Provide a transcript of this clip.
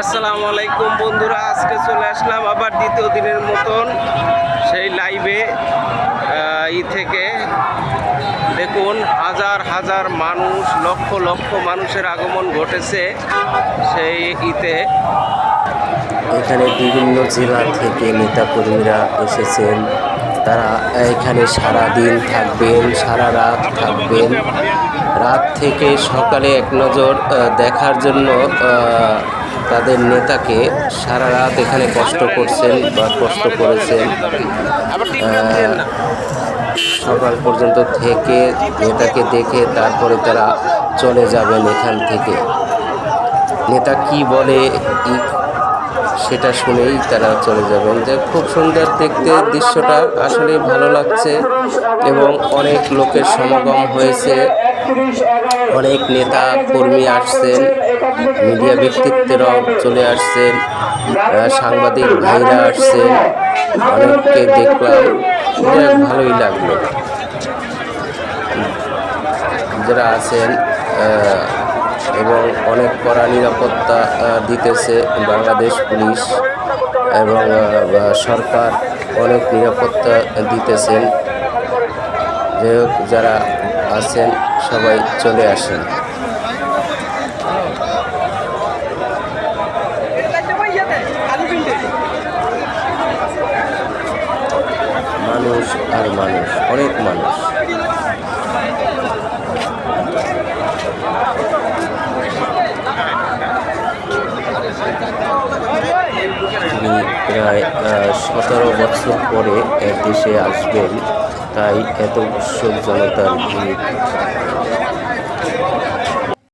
আসসালামু আলাইকুম বন্ধুরা, আজকে চলে আসলাম আবার দ্বিতীয় দিনের মতন সেই লাইভে ই থেকে। দেখুন, হাজার হাজার মানুষ, লক্ষ লক্ষ মানুষের আগমন ঘটেছে সেই ইতে। এখানে বিভিন্ন জেলা থেকে নেতাকর্মীরা এসেছেন। তারা এখানে সারা দিন থাকবেন, সারা রাত থাকবেন। রাত থেকে সকালে এক নজর দেখার জন্য তাদের নেতাকে সারা রাত এখানে কষ্ট করছেন বা কষ্ট করেছেন সকাল পর্যন্ত থেকে নেতাকে দেখে তারপরে তারা চলে যাবেন এখান থেকে। নেতা কি বলে সেটা শুনেই তারা চলে যাবেন। যে খুব সুন্দর দেখতে দৃশ্যটা, আসলে ভালো লাগছে এবং অনেক লোকের সমাগম হয়েছে। অনেক নেতা কর্মী আসছেন। মিডিয়া ব্যক্তিত্বরাও চলে আসছেন সাংবাদিক ভাইরা আসছেন, অনেককে দেখলাম। ভালোই লাগল। যারা আছেন এবং অনেক কড়া নিরাপত্তা দিতেছে বাংলাদেশ পুলিশ এবং সরকার অনেক নিরাপত্তা দিতেছেন। যাই হোক, যারা আছেন, সবাই চলে আসেন। মানুষ আর মানুষ, অনেক মানুষ। প্রায় সতেরো বছর পরে এক দেশে আসবেন, তাই এত উৎসব জনতার ভিড়।